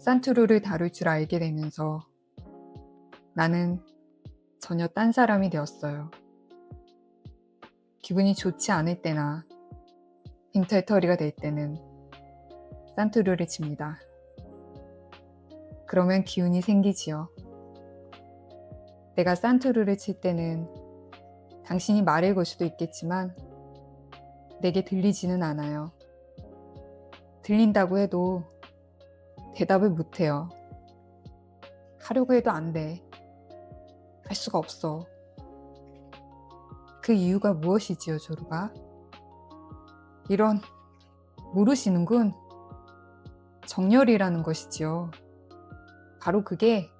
산투루를 다룰 줄 알게 되면서 나는 전혀 딴 사람이 되었어요. 기분이 좋지 않을 때나 빈털터리가 될 때는 산투루를 칩니다. 그러면 기운이 생기지요. 내가 산투루를 칠 때는 당신이 말을 걸 수도 있겠지만 내게 들리지는 않아요. 들린다고 해도 대답을 못해요. 하려고 해도 안 돼. 할 수가 없어. 그 이유가 무엇이지요, 조루가? 이런, 모르시는군. 정열이라는 것이지요. 바로 그게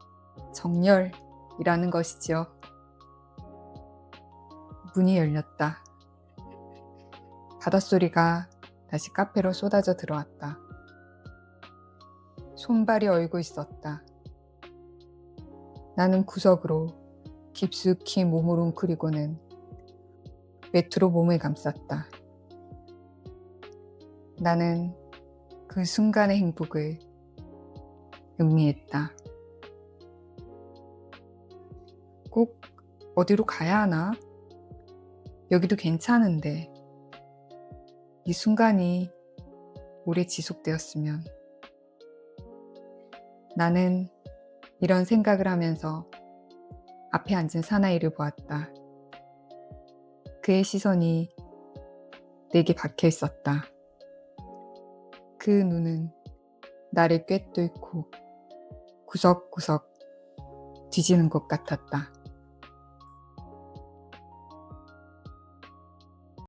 정열이라는 것이지요. 문이 열렸다. 바닷소리가 다시 카페로 쏟아져 들어왔다. 손발이 얼고 있었다. 나는 구석으로 깊숙이 몸을 웅크리고는 외투로 몸을 감쌌다. 나는 그 순간의 행복을 음미했다. 꼭 어디로 가야 하나? 여기도 괜찮은데. 이 순간이 오래 지속되었으면. 나는 이런 생각을 하면서 앞에 앉은 사나이를 보았다. 그의 시선이 내게 박혀 있었다. 그 눈은 나를 꿰뚫고 구석구석 뒤지는 것 같았다.